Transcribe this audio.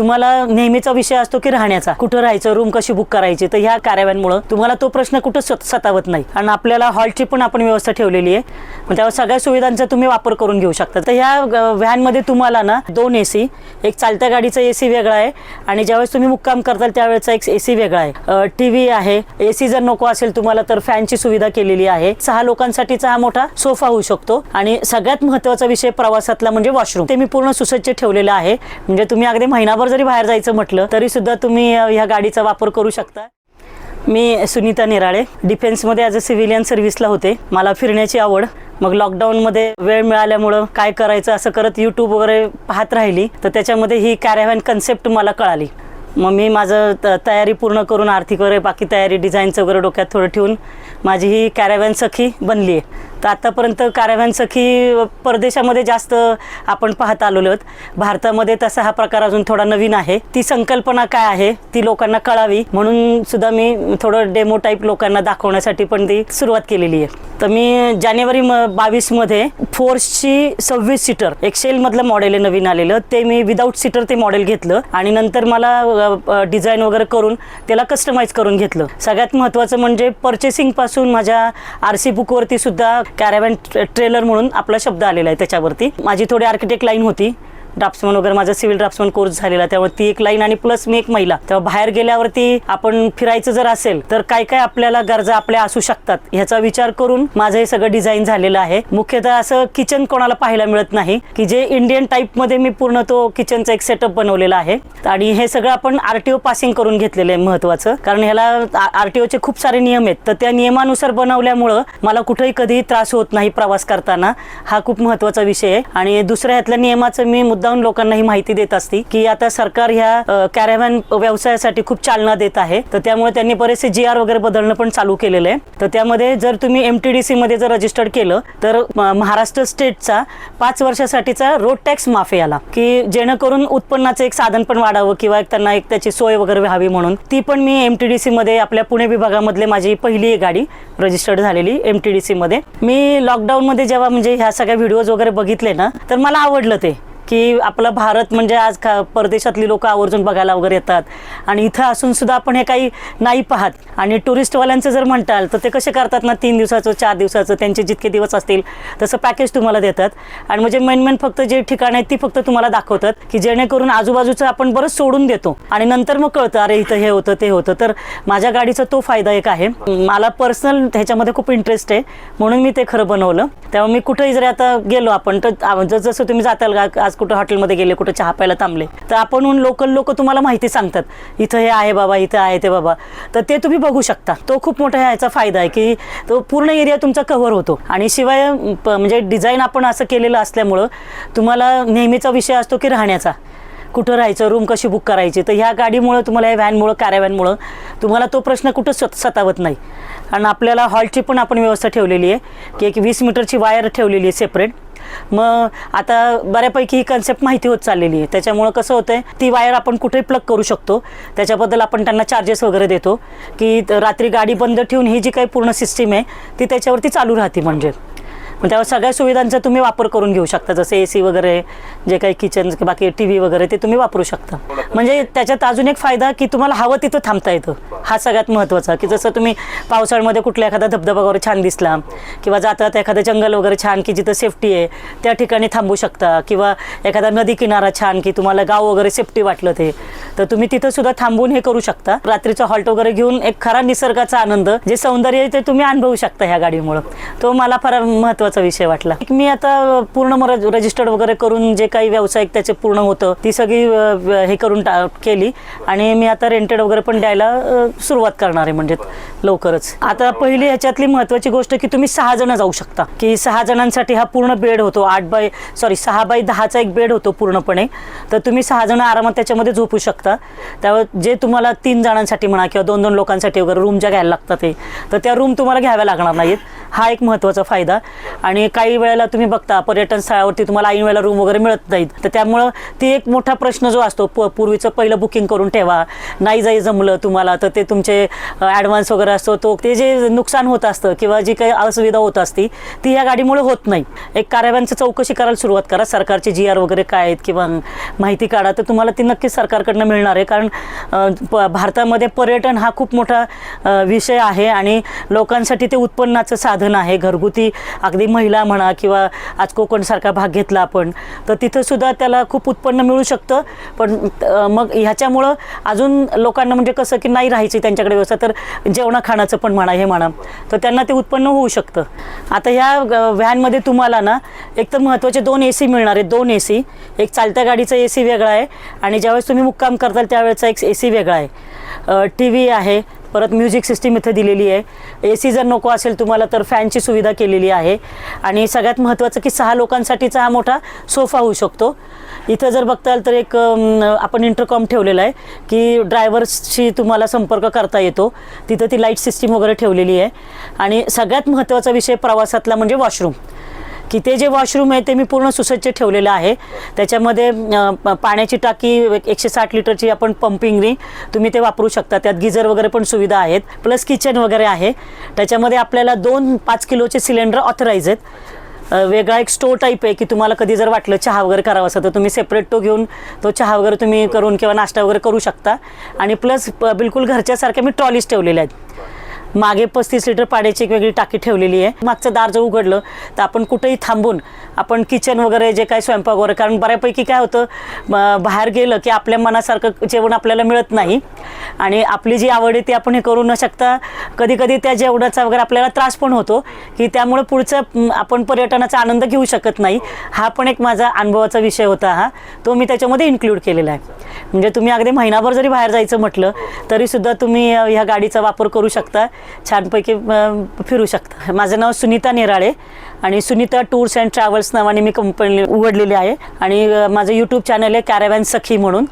तुम्हाला नेहमीचा विषय असतो की राहण्याचा. कुठं राहायचं रूम कशी बुक करायची तर ह्या कार्याव्यांमुळे तुम्हाला तो प्रश्न कुठं सत- सतावत नाही. आणि आपल्याला हॉलची पण आपण व्यवस्था ठेवलेली आहे. मग त्यावर सगळ्या सुविधांचा तुम्ही वापर करून घेऊ शकता. तर ह्या व्हॅनमध्ये तुम्हाला ना दोन ए सी एक चालत्या गाडीचा ए सी वेगळा आहे आणि ज्यावेळेस तुम्ही मुक्काम करताल त्यावेळेचा एक ए सी वेगळा आहे. टी व्ही आहे. ए सी जर नको असेल तुम्हाला तर फॅनची सुविधा केलेली आहे. सहा लोकांसाठीचा हा मोठा सोफा होऊ शकतो. आणि सगळ्यात महत्त्वाचा विषय प्रवासातला म्हणजे वॉशरूम. ते मी पूर्ण सुसज्ज ठेवलेलं आहे. म्हणजे तुम्ही अगदी महिनाभर जरी बाहेर जायचं म्हटलं तरी सुद्धा तुम्ही ह्या गाडीचा वापर करू शकता. मी सुनीता निराळे डिफेन्समध्ये ॲज अ सिव्हिलियन सर्व्हिसला होते. मला फिरण्याची आवड. मग लॉकडाऊनमध्ये वेळ मिळाल्यामुळं काय करायचं असं करत यूट्यूब वगैरे पाहत राहिली. तर त्याच्यामध्ये ही कॅरेव्हॅन कन्सेप्ट मला कळाली. मग मी माझं त तयारी पूर्ण करून आर्थिक वगैरे बाकी तयारी डिझाईनचं वगैरे डोक्यात थोडं ठेवून माझी ही कॅरेव्हॅन सखी बनली आहे तर आत्तापर्यंत कॅरेव्हॅन सखी परदेशामध्ये जास्त आपण पाहत आलेलो आहोत. भारतामध्ये तसा हा प्रकार अजून थोडा नवीन आहे. ती संकल्पना काय आहे? ती लोकांना कळावी म्हणून सुद्धा मी थोडं डेमो टाईप लोकांना दाखवण्यासाठी पण ती सुरुवात केलेली आहे. तर मी जानेवारी म बावीसमध्ये फोर्सची सव्वीस सीटर एक्सेलमधलं मॉडेल आहे नवीन आलेलं. ते मी विदाऊट सीटर ते मॉडेल घेतलं आणि नंतर मला डिझाईन वगैरे करून त्याला कस्टमाइज करून घेतलं. सगळ्यात महत्त्वाचं म्हणजे पर्चेसिंगपासून माझ्या आर सी बुकवरती सुद्धा कॅरेव्हॅन ट्रेलर म्हणून आपला शब्द आलेला आहे त्याच्यावरती. माझी थोडी आर्किटेक्ट लाईन होती. ड्राफ्टमन वगैरे माझा सिव्हिल ड्राफ्टमन कोर्स झालेला. त्यामुळे ती एक लाईन आणि प्लस मी एक महिला. तेव्हा बाहेर गेल्यावरती आपण फिरायचं जर असेल तर काय काय आपल्याला गरजा आपल्या असू शकतात? ह्याचा विचार करून माझं हे सगळं डिझाईन झालेलं आहे. मुख्यतः असं किचन कोणाला पाहायला मिळत नाही की जे इंडियन टाईपमध्ये मी पूर्ण तो किचनचा एक सेटअप बनवलेला आहे. आणि हे सगळं आपण आरटीओ पासिंग करून घेतलेलं आहे महत्वाचं. कारण ह्याला आरटीओचे खूप सारे नियम आहेत. तर त्या नियमानुसार बनवल्यामुळं मला कुठेही कधीही त्रास होत नाही प्रवास करताना. हा खूप महत्त्वाचा विषय आहे. आणि दुसऱ्या ह्यातल्या नियमाचं मी जाऊन लोकांना ही माहिती देत असते की आता सरकार ह्या कॅरेव्हॅन व्यवसायासाठी खूप चालना देत आहे. तर त्यामुळे त्यांनी बरेचसे जी आर वगैरे बदलणं पण चालू केलेलं आहे. तर त्यामध्ये जर तुम्ही एम टी डी सी मध्ये जर रजिस्टर्ड केलं तर महाराष्ट्र स्टेटचा पाच वर्षासाठीचा रोड टॅक्स माफ आला याला की जेणेकरून उत्पन्नाचं एक साधन पण वाढावं किंवा एक त्यांना एक त्याची सोय वगैरे व्हावी म्हणून. ती पण मी एम टी डी सी मध्ये आपल्या पुणे विभागामधले माझी पहिली गाडी रजिस्टर्ड झालेली एम टी डी सी मध्ये. मी लॉकडाऊनमध्ये जेव्हा म्हणजे ह्या सगळ्या व्हिडिओज वगैरे बघितले ना तर मला आवडलं ते. की आपला भारत म्हणजे आज का परदेशातली लोक आवर्जून बघायला वगैरे येतात. आणि इथं असून सुद्धा आपण हे काही नाही पाहत. आणि टुरिस्टवाल्यांचं जर म्हणताल तर ते कसे करतात ना तीन दिवसाचं चार दिवसाचं त्यांचे जितके दिवस असतील तसं पॅकेज तुम्हाला देतात. आणि म्हणजे मेन मेन फक्त जे ठिकाण आहेत ती फक्त तुम्हाला दाखवतात की जेणेकरून आजूबाजूचं आपण बरंच सोडून देतो. आणि नंतर मग कळतं अरे इथं हे होतं ते होतं. तर माझ्या गाडीचा तो फायदा एक आहे. मला पर्सनल ह्याच्यामध्ये खूप इंटरेस्ट आहे. म्हणून मी ते खरं बनवलं. त्यामुळे मी कुठेही जरी आता गेलो आपण तर जसं तुम्ही जाताल का आज कुठं हॉटेलमध्ये गेले कुठं चहा प्यायला थांबले. तर आपण लोकल लोक तुम्हाला माहिती सांगतात इथं हे आहे बाबा इथं आहे ते बाबा. तर ते तुम्ही बघू शकता. तो खूप मोठा ह्याचा फायदा आहे की तो पूर्ण एरिया तुमचा कव्हर होतो. आणि शिवाय प- म्हणजे डिझाईन आपण असं केलेलं असल्यामुळं तुम्हाला नेहमीचा विषय असतो की राहण्याचा. कुठं राहायचं रूम कशी बुक करायची? तर ह्या गाडीमुळं तुम्हाला या व्हॅनमुळं कॅरेव्हॅनमुळं तुम्हाला तो प्रश्न कुठं सत सतावत नाही. आणि आपल्याला हॉलची पण आपण व्यवस्था ठेवलेली आहे की एक वीस मीटरची वायर ठेवलेली आहे सेपरेट मग आता बऱ्यापैकी ही कन्सेप्ट माहिती होत चाललेली आहे. त्याच्यामुळं कसं होतंय ती वायर आपण कुठेही प्लग करू शकतो. त्याच्याबद्दल आपण त्यांना चार्जेस वगैरे देतो. की रात्री गाडी बंद ठेवून ही जी काही पूर्ण सिस्टीम आहे ती त्याच्यावरती चालू राहते म्हणजे. मग त्यावर सगळ्या सुविधांचा तुम्ही वापर करून घेऊ शकता जसं ए सी वगैरे जे काही किचन बाकी टी व्ही वगैरे ते तुम्ही वापरू शकता. म्हणजे त्याच्यात अजून एक फायदा की तुम्हाला हवं तिथं थांबता येतं. हा सगळ्यात महत्त्वाचा. की जसं तुम्ही पावसाळ्यामध्ये कुठला एखादा धबधबा वगैरे छान दिसला किंवा जातात एखादं जंगल वगैरे छान की जिथं सेफ्टी आहे त्या ठिकाणी थांबू शकता. किंवा एखादा नदी किनारा छान की तुम्हाला गाव वगैरे सेफ्टी वाटलं ते तर तुम्ही तिथं सुद्धा थांबून हे करू शकता. रात्रीचा हॉल्ट वगैरे घेऊन एक खरा निसर्गाचा आनंद जे सौंदर्य आहे ते तुम्ही अनुभवू शकता ह्या गाडीमुळं. तो मला फार महत्त्वाचा विषय वाटला. मी आता पूर्ण रजिस्टर्ड वगैरे करून जे काही व्यावसायिक त्याचे पूर्ण होतं ती सगळी हे करून टा केली. आणि मी आता रेंटेड वगैरे पण द्यायला सुरुवात करणार आहे म्हणजे लवकरच. आता पहिली ह्याच्यातली महत्वाची गोष्ट की तुम्ही सहा जण जाऊ शकता. की सहा जणांसाठी हा पूर्ण बेड होतो. आठ बाय सॉरी सहा बाय दहाचा एक बेड होतो पूर्णपणे. तर तुम्ही सहा जण आरामात त्याच्यामध्ये झोपू शकता. शकता त्यावर जे तुम्हाला तीन जणांसाठी म्हणा किंवा दोन दोन लोकांसाठी वगैरे रूम ज्या घ्यायला लागतात ते तर त्या रूम तुम्हाला घ्याव्या लागणार नाहीत. हा एक महत्त्वाचा फायदा. आणि काही वेळेला तुम्ही बघता पर्यटन स्थळावरती तुम्हाला ऐन वेळेला रूम वगैरे मिळत नाहीत. तर त्यामुळं ती एक मोठा प्रश्न जो असतो प पूर्वीचं पहिलं बुकिंग करून ठेवा. नाही जाई जमलं तुम्हाला तर ते तुमचे ॲडव्हान्स वगैरे असतो तो ते जे नुकसान होत असतं किंवा जी काही असुविधा होत असती ती या गाडीमुळे होत नाही. एक कार्यालयांचं चौकशी करायला सुरुवात करा. सरकारचे जी आर वगैरे काय आहेत किंवा माहिती काढा तर तुम्हाला ती नक्कीच सरकारकडनं मिळणार आहे. कारण प- भारतामध्ये पर्यटन हा खूप मोठा विषय आहे आणि लोकांसाठी ते उत्पन्नाचं साधन आहे. घरगुती अगदी महिला म्हणा किंवा आज कोकणसारखा भाग घेतला आपण तर तिथंसुद्धा त्याला खूप उत्पन्न मिळू शकतं. पण मग ह्याच्यामुळं अजून लोकांना म्हणजे कसं की नाही राहायची त्यांच्याकडे व्यवस्था तर जेवणा खाण्याचं पण म्हणा हे म्हणा तर त्यांना ते उत्पन्न होऊ शकतं. आता ह्या व्हॅनमध्ये तुम्हाला ना एक तर महत्त्वाचे दोन ए सी मिळणार आहेत दोन ए सी एक चालत्या गाडीचा ए सी वेगळा आहे आणि ज्यावेळेस तुम्ही मुक्काम करताल त्यावेळेचा एक ए सी वेगळा आहे. टी व्ही आहे परत म्युझिक सिस्टीम इथं दिलेली आहे. ए सी जर नको असेल तुम्हाला तर फॅनची सुविधा केलेली आहे. आणि सगळ्यात महत्त्वाचं की सहा लोकांसाठीचा हा मोठा सोफा होऊ शकतो. इथं जर बघताल तर एक आपण इंटरकॉम ठेवलेला आहे की ड्रायव्हर्सशी तुम्हाला संपर्क करता येतो. तिथं ती लाइट सिस्टीम वगैरे ठेवलेली आहे. आणि सगळ्यात महत्त्वाचा विषय प्रवासातला म्हणजे वॉशरूम. की ते जे वॉशरूम आहे ते मी पूर्ण सुसज्ज ठेवलेलं आहे. त्याच्यामध्ये पाण्याची टाकी एकशे साठ लिटरची आपण पंपिंगनी तुम्ही ते वापरू शकता. त्यात गिझर वगैरे पण सुविधा आहेत प्लस किचन वगैरे आहे. त्याच्यामध्ये आपल्याला दोन पाच किलोचे सिलेंडर ऑथराईज आहेत. वेगळा एक स्टोर टाईप आहे की तुम्हाला कधी जर वाटलं चहा वगैरे करावा असं तर तुम्ही सेपरेट तो घेऊन तो चहा वगैरे तुम्ही करून किंवा नाश्ता वगैरे करू शकता. आणि प्लस बिलकुल घरच्यासारख्या मी ट्रॉलीज ठेवलेल्या आहेत. मागे पस्तीस लिटर पाण्याची एक वेगळी टाकी ठेवलेली आहे. मागचं दार जर उघडलं तर आपण कुठेही थांबून आपण किचन वगैरे जे काय स्वयंपाक वगैरे कारण बऱ्यापैकी काय होतं बाहेर गेलं की आपल्या मनासारखं जेवण आपल्याला मिळत नाही. आणि आपली जी आवड आहे ती आपण हे करू न शकता कधी कधी त्या जेवणाचा वगैरे आपल्याला त्रास पण होतो की त्यामुळे पुढचं आपण पर्यटनाचा आनंद घेऊ शकत नाही. हा पण एक माझा अनुभवाचा विषय होता हा. तो मी त्याच्यामध्ये इन्क्लूड केलेला आहे. म्हणजे तुम्ही अगदी महिनाभर जरी बाहेर जायचं म्हटलं तरीसुद्धा तुम्ही ह्या गाडीचा वापर करू शकता. छानपैकी फिरू शकता. माझं नाव सुनीता निराळे आणि सुनीता टूर्स अँड ट्रॅव्हल्स नावाने मी कंपनी उघडलेली आहे. आणि माझं यूट्यूब चॅनल आहे कॅरेवॅन सखी म्हणून.